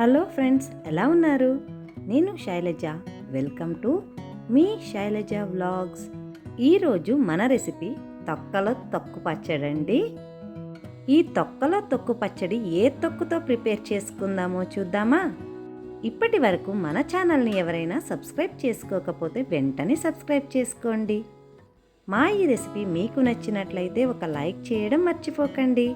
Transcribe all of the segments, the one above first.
Hello friends ఎలా ఉన్నారు? నేను శైలజ. వెల్కమ్ టు మీ శైలజ వ్లాగ్స్. ఈరోజు మన రెసిపీ తొక్కలో తొక్కు పచ్చడండి ఈ తొక్కలో తొక్కు పచ్చడి ఏ తొక్కుతో ప్రిపేర్ చేసుకుందామో చూద్దామా? ఇప్పటి వరకు మన ఛానల్ని ఎవరైనా సబ్స్క్రైబ్ చేసుకోకపోతే వెంటనే సబ్స్క్రైబ్ చేసుకోండి. మా ఈ రెసిపీ మీకు నచ్చినట్లయితే ఒక లైక్ చేయడం మర్చిపోకండి.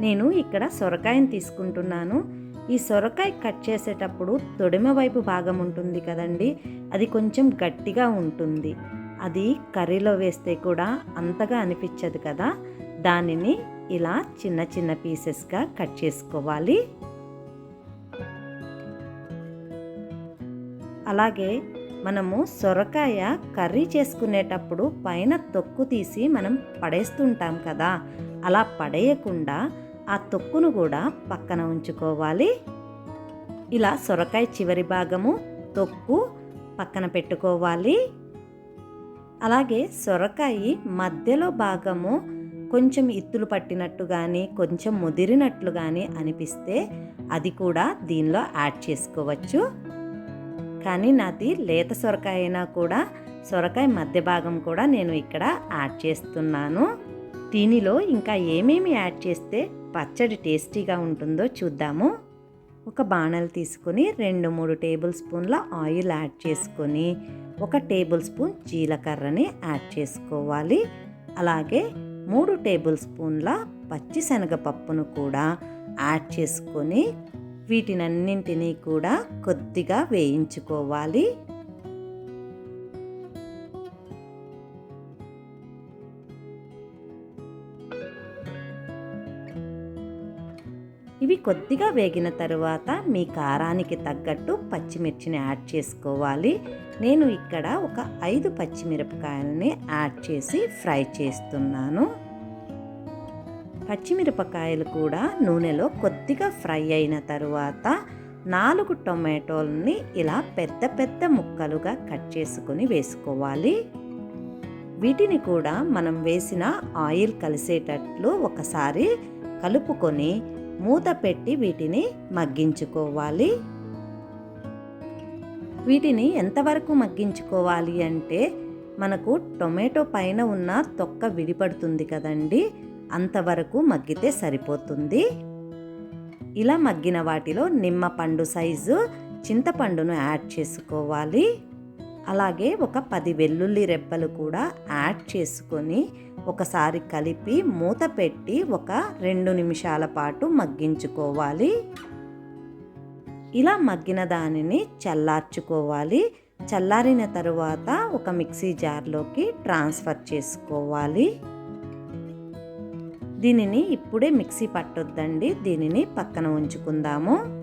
నేను ఇక్కడ సొరకాయని తీసుకుంటున్నాను. ఈ సొరకాయ కట్ చేసేటప్పుడు తొడిమ వైపు భాగం ఉంటుంది కదండి అది కొంచెం గట్టిగా ఉంటుంది. అది కర్రీలో వేస్తే కూడా అంతగా అనిపించదు కదా దానిని ఇలా చిన్న చిన్న పీసెస్గా కట్ చేసుకోవాలి. అలాగే మనము సొరకాయ కర్రీ చేసుకునేటప్పుడు పైన తొక్కు తీసి మనం పడేస్తుంటాం కదా అలా పడేయకుండా ఆ తొక్కును కూడా పక్కన ఉంచుకోవాలి. ఇలా సొరకాయ చివరి భాగము తొక్కు పక్కన పెట్టుకోవాలి. అలాగే సొరకాయ మధ్యలో భాగము కొంచెం ఇత్తులు పట్టినట్టు కానీ కొంచెం ముదిరినట్లు కానీ అనిపిస్తే అది కూడా దీనిలో యాడ్ చేసుకోవచ్చు. కానీ నాది లేత సొరకాయ అయినా కూడా సొరకాయ మధ్య భాగం కూడా నేను ఇక్కడ యాడ్ చేస్తున్నాను. దీనిలో ఇంకా ఏమేమి యాడ్ చేస్తే పచ్చడి టేస్టీగా ఉంటుందో చూద్దాము. ఒక బాణలు తీసుకొని రెండు మూడు టేబుల్ స్పూన్ల ఆయిల్ యాడ్ చేసుకొని ఒక టేబుల్ స్పూన్ జీలకర్రని యాడ్ చేసుకోవాలి. అలాగే మూడు టేబుల్ స్పూన్ల పచ్చిశనగపప్పును కూడా యాడ్ చేసుకొని వీటినన్నింటినీ కూడా కొద్దిగా వేయించుకోవాలి. కొద్దిగా వేగిన తరువాత మీ కారానికి తగ్గట్టు పచ్చిమిర్చిని యాడ్ చేసుకోవాలి. నేను ఇక్కడ ఒక ఐదు పచ్చిమిరపకాయలని యాడ్ చేసి ఫ్రై చేస్తున్నాను. పచ్చిమిరపకాయలు కూడా నూనెలో కొద్దిగా ఫ్రై అయిన తరువాత నాలుగు టొమాటోల్ని ఇలా పెద్ద పెద్ద ముక్కలుగా కట్ చేసుకొని వేసుకోవాలి. వీటిని కూడా మనం వేసిన ఆయిల్ కలిసేటట్లు ఒకసారి కలుపుకొని మూత పెట్టి వీటిని మగ్గించుకోవాలి. వీటిని ఎంతవరకు మగ్గించుకోవాలి అంటే మనకు టొమాటో పైన ఉన్న తొక్క విడిపడుతుంది కదండి అంతవరకు మగ్గితే సరిపోతుంది. ఇలా మగ్గిన వాటిలో నిమ్మ పండు సైజు చింతపండును యాడ్ చేసుకోవాలి. అలాగే ఒక పది వెల్లుల్లి రెబ్బలు కూడా యాడ్ చేసుకొని ఒకసారి కలిపి మూత పెట్టి ఒక రెండు నిమిషాల పాటు మగ్గించుకోవాలి. ఇలా మగ్గిన దానిని చల్లార్చుకోవాలి. చల్లారిన తరువాత ఒక మిక్సీ జార్లోకి ట్రాన్స్ఫర్ చేసుకోవాలి. దీనిని ఇప్పుడే మిక్సీ పట్టొద్దండి. దీనిని పక్కన ఉంచుకుందాము.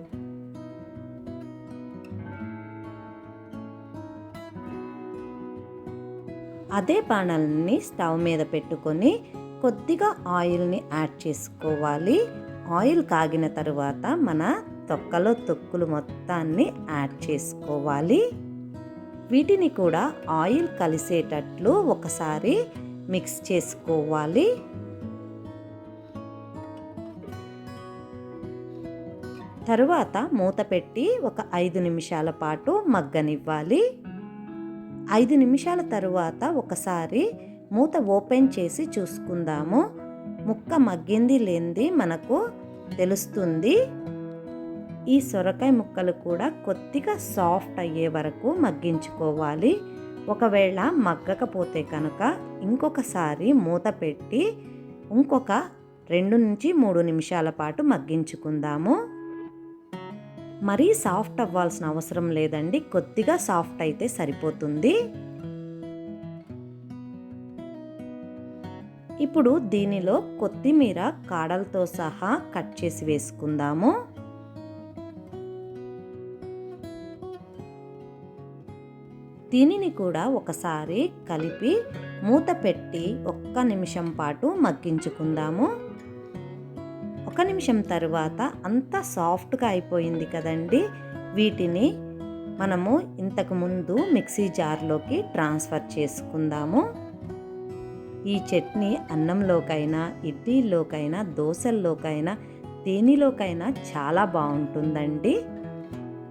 అదే బాణల్ని స్టవ్ మీద పెట్టుకొని కొద్దిగా ఆయిల్ని యాడ్ చేసుకోవాలి. ఆయిల్ కాగిన తరువాత మన తొక్కలో తొక్కులు మొత్తాన్ని యాడ్ చేసుకోవాలి. వీటిని కూడా ఆయిల్ కలిసేటట్లు ఒకసారి మిక్స్ చేసుకోవాలి. తరువాత మూత పెట్టి ఒక ఐదు నిమిషాల పాటు మగ్గనివ్వాలి. ఐదు నిమిషాల తరువాత ఒకసారి మూత ఓపెన్ చేసి చూసుకుందాము. ముక్క మగ్గింది లేనిది మనకు తెలుస్తుంది. ఈ సొరకాయ ముక్కలు కూడా కొద్దిగా సాఫ్ట్ అయ్యే వరకు మగ్గించుకోవాలి. ఒకవేళ మగ్గకపోతే కనుక ఇంకొకసారి మూత పెట్టి ఇంకొక రెండు నుంచి మూడు నిమిషాల పాటు మగ్గించుకుందాము. మరీ సాఫ్ట్ అవ్వాల్సిన అవసరం లేదండి. కొద్దిగా సాఫ్ట్ అయితే సరిపోతుంది. ఇప్పుడు దీనిలో కొత్తిమీర కాడలతో సహా కట్ చేసి వేసుకుందాము. దీనిని కూడా ఒకసారి కలిపి మూత పెట్టి ఒక్క నిమిషం పాటు మగ్గించుకుందాము. ఒక నిమిషం తర్వాత అంతా సాఫ్ట్గా అయిపోయింది కదండి. వీటిని మనము ఇంతకు ముందు మిక్సీ జార్లోకి ట్రాన్స్ఫర్ చేసుకుందాము. ఈ చట్నీ అన్నంలోకైనా ఇడ్లీలోకైనా దోశల్లోకైనా దేనిలోకైనా చాలా బాగుంటుందండి.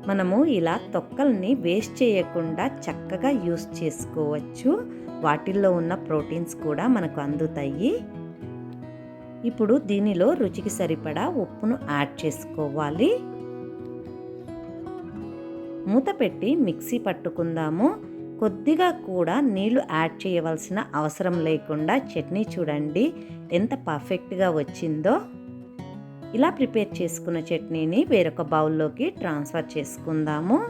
మనము ఇలా తొక్కల్ని వేస్ట్ చేయకుండా చక్కగా యూస్ చేసుకోవచ్చు. వాటిల్లో ఉన్న ప్రోటీన్స్ కూడా మనకు అందుతాయి. ఇప్పుడు దీనిలో రుచికి సరిపడా ఉప్పును యాడ్ చేసుకోవాలి. మూత పెట్టి మిక్సీ పట్టుకుందాము. కొద్దిగా కూడా నీళ్ళు యాడ్ చేయవలసిన అవసరం లేకుండా చట్నీ చూడండి ఎంత పర్ఫెక్ట్గా వచ్చిందో. ఇలా ప్రిపేర్ చేసుకున్న చట్నీని వేరొక బౌల్లోకి ట్రాన్స్ఫర్ చేసుకుందాము.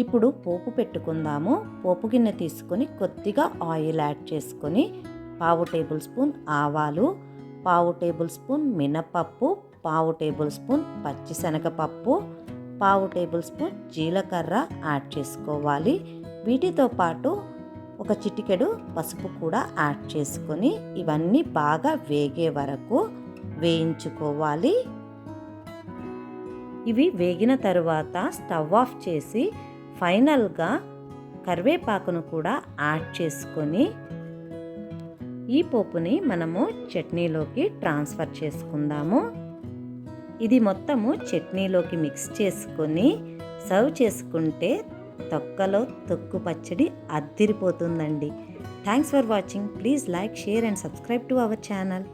ఇప్పుడు పోపు పెట్టుకుందాము. పోపు గిన్నె తీసుకొని కొద్దిగా ఆయిల్ యాడ్ చేసుకొని పావు టేబుల్ స్పూన్ ఆవాలు పావు టేబుల్ స్పూన్ మినపప్పు పావు టేబుల్ స్పూన్ పచ్చిశనగపప్పు పావు టేబుల్ స్పూన్ జీలకర్ర యాడ్ చేసుకోవాలి. వీటితో పాటు ఒక చిటికెడు పసుపు కూడా యాడ్ చేసుకొని ఇవన్నీ బాగా వేగే వరకు వేయించుకోవాలి. ఇవి వేగిన తరువాత స్టవ్ ఆఫ్ చేసి ఫైనల్గా కరివేపాకును కూడా యాడ్ చేసుకొని ఈ పోపుని మనము చట్నీలోకి ట్రాన్స్ఫర్ చేసుకుందాము. ఇది మొత్తము చట్నీలోకి మిక్స్ చేసుకొని సర్వ్ చేసుకుంటే తొక్కలో తొక్కు పచ్చడి అద్దిరిపోతుందండి. Thanks for watching please like share and subscribe to our channel